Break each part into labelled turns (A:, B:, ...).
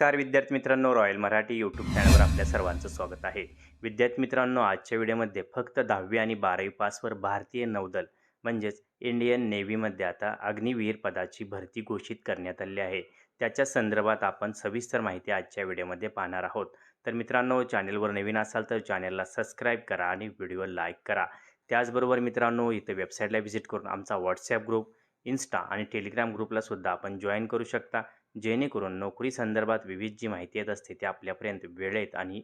A: नमस्कार विद्यार्थी मित्रांनो रॉयल मराठी यूट्यूब चॅनलवर आपल्या सर्वांचं स्वागत आहे. विद्यार्थी मित्रांनो आजच्या व्हिडिओमध्ये फक्त दहावी आणि बारावी पासवर भारतीय नौदल म्हणजेच इंडियन नेव्हीमध्ये आता अग्निवीर पदाची भरती घोषित करण्यात आली आहे. त्याच्या संदर्भात आपण सविस्तर माहिती आजच्या व्हिडिओमध्ये पाहणार आहोत. तर मित्रांनो चॅनलवर नवीन असाल तर चॅनलला सबस्क्राईब करा आणि व्हिडिओ लाईक करा. त्याचबरोबर मित्रांनो इथं वेबसाईटला व्हिजिट करून आमचा व्हॉट्सॲप ग्रुप इन्स्टा आणि टेलिग्राम ग्रुपला सुद्धा आपण जॉईन करू शकता. जेणेकरून नोकरी संदर्भात विविध जी माहिती येत असते ती आपल्यापर्यंत वेळेत आणि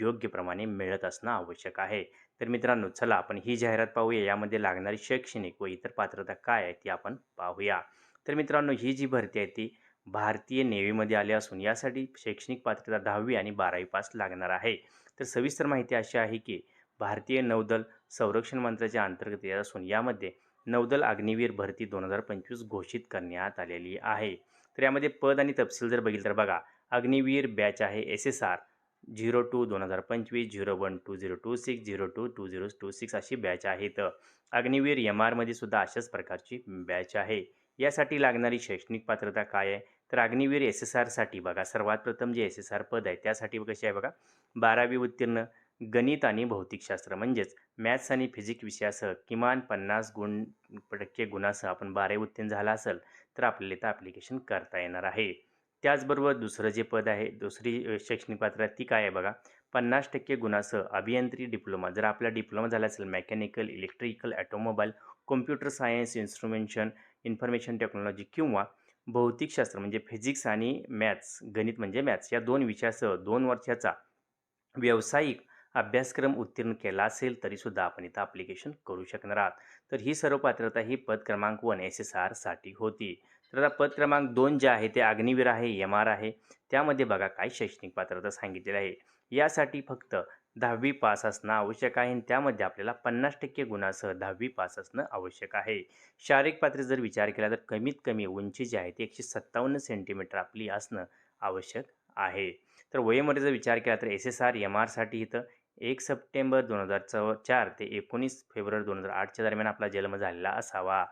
A: योग्य प्रमाणे मिळत असणं आवश्यक आहे. तर मित्रांनो चला आपण ही जाहिरात पाहूया. यामध्ये लागणारी शैक्षणिक व इतर पात्रता काय आहे ती आपण पाहूया. तर मित्रांनो ही जी भरती आहे ती भारतीय नेव्हीमध्ये आली असून यासाठी शैक्षणिक पात्रता दहावी आणि बारावी पास लागणार आहे. तर सविस्तर माहिती अशी आहे की भारतीय नौदल संरक्षण मंत्र्याच्या अंतर्गत येत असून यामध्ये नौदल अग्निवीर भरती दोन हजार पंचवीस घोषित करण्यात आलेली आहे. तर यामध्ये पद आणि तपशील जर बघितलं तर बघा अग्निवीर बॅच आहे S S R zero two दोन हजार पंचवीस zero one two zero two six zero two two zero two six अशी बॅच आहेत. अग्निवीर एम आरमध्ये सुद्धा अशाच प्रकारची बॅच आहे. यासाठी लागणारी शैक्षणिक पात्रता काय आहे? तर अग्निवीर एस एस आरसाठी बघा सर्वात प्रथम जे एस एस आर पद आहे त्यासाठी कशी आहे बघा? बारावी उत्तीर्ण गणित आणि भौतिकशास्त्र म्हणजेच मॅथ्स आणि फिजिक्स विषयासह किमान पन्नास गुण टक्के गुणासह आपण बारावी उत्तीर्ण झाला असेल तर आपल्याला इथं ॲप्लिकेशन करता येणार आहे. त्याचबरोबर दुसरं जे पद आहे दुसरी शैक्षणिक पात्रता ती काय आहे बघा? पन्नास टक्के गुणासह अभियांत्रिकी डिप्लोमा. जर आपला डिप्लोमा झाला असेल mechanical electrical automobile computer science instrumentation information technology किंवा भौतिकशास्त्र म्हणजे फिजिक्स आणि मॅथ्स गणित म्हणजे मॅथ्स या दोन विषयासह दोन वर्षाचा व्यावसायिक अभ्यासक्रम उत्तीर्ण केला असेल तरीसुद्धा आपण इथं ॲप्लिकेशन करू शकणार आहात. तर ही सर्व पात्रता ही पद क्रमांक वन एस एस आरसाठी होती. तर आता पद क्रमांक दोन जे आहे ते अग्निवीर आहे एम आर आहे. त्यामध्ये बघा काय शैक्षणिक पात्रता सांगितलेली आहे. यासाठी फक्त दहावी पास असणं आवश्यक आहे. आणि त्यामध्ये आपल्याला पन्नास टक्के गुणासह दहावी पास असणं आवश्यक आहे. शारीरिक पात्र जर विचार केला तर कमीत कमी उंची जी आहे ती एकशे सत्तावन्न सेंटीमीटर आपली असणं आवश्यक आहे. तर वयोमध्ये जर विचार केला तर एस एस आर एम आरसाठी इथं एक सप्टेंबर दोन हजार चौ चार ते एकोणीस फेब्रुवारी दोन हजार आठच्या दरम्यान आपला जन्म झालेला असावा.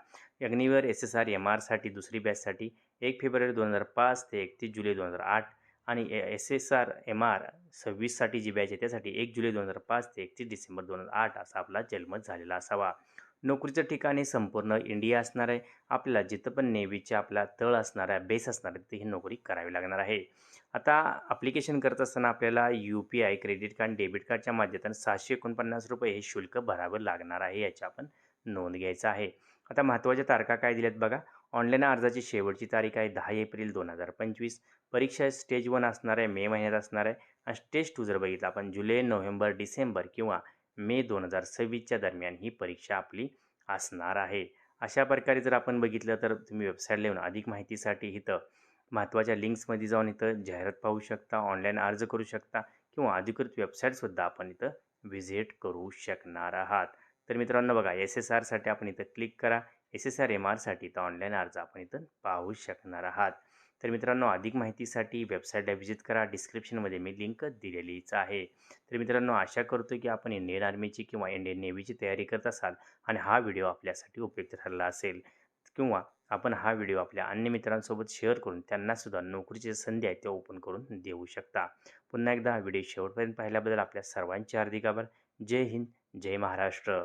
A: Agniveer S S R M आरसाठी दुसरी बॅचसाठी एक फेब्रुवारी दोन हजार पाच ते एकतीस जुलै दोन हजार आठ आणि S S R M R सव्वीससाठी जी बॅच आहे त्यासाठी एक जुलै दोन हजार पाच ते एकतीस डिसेंबर दोन हजार आठ असा आपला जन्म झालेला असावा. नोकरीचं ठिकाण हे संपूर्ण इंडिया असणार आहे. आपल्याला जिथं पण नेव्हीचे आपला तळ असणार आहे बेस असणार आहे तिथे ही नोकरी करावी लागणार आहे. आता ॲप्लिकेशन करत असताना आपल्याला U P I credit card debit कार्डच्या माध्यमातून सहाशे एकोणपन्नास रुपये हे शुल्क भरावं लागणार आहे याची आपण नोंद घ्यायचं आहे. आता महत्त्वाच्या तारखा काय दिल्यात बघा. ऑनलाईन अर्जाची शेवटची तारीख आहे दहा एप्रिल दोन हजार पंचवीस. परीक्षा स्टेज वन असणार आहे मे महिन्यात असणार आहे. आणि स्टेज टू जर बघितलं आपण जुलै नोव्हेंबर डिसेंबर किंवा मे दोन हजार सव्वीसच्या दरम्यान ही परीक्षा आपली असणार आहे. अशा प्रकारे जर आपण बघितलं तर तुम्ही वेबसाईटला येऊन अधिक माहितीसाठी इथं महत्त्वाच्या लिंक्समध्ये जाऊन इथं जाहिरात पाहू शकता ऑनलाईन अर्ज करू शकता किंवा अधिकृत वेबसाईटसुद्धा आपण इथं व्हिजिट करू शकणार आहात. तर मित्रांनो बघा एस एस आरसाठी आपण इथं क्लिक करा. एस एस आर एम आरसाठी इथं ऑनलाईन अर्ज आपण इथं पाहू शकणार आहात. तर मित्रांनो अधिक माहितीसाठी वेबसाईटला व्हिजिट करा. डिस्क्रिप्शनमध्ये मी लिंक दिलेलीच आहे. तर मित्रांनो आशा करतो की आपण इंडियन आर्मीची किंवा इंडियन नेव्हीची तयारी करत असाल आणि हा व्हिडिओ आपल्यासाठी उपयुक्त ठरला असेल किंवा आपण हा व्हिडिओ आपल्या अन्य मित्रांसोबत शेअर करून त्यांनासुद्धा नोकरीची संधी आहे त्या ओपन करून देऊ शकता. पुन्हा एकदा हा व्हिडिओ शेवटपर्यंत पाहिल्याबद्दल आपल्या सर्वांचे हार्दिक आभार. जय हिंद जय महाराष्ट्र.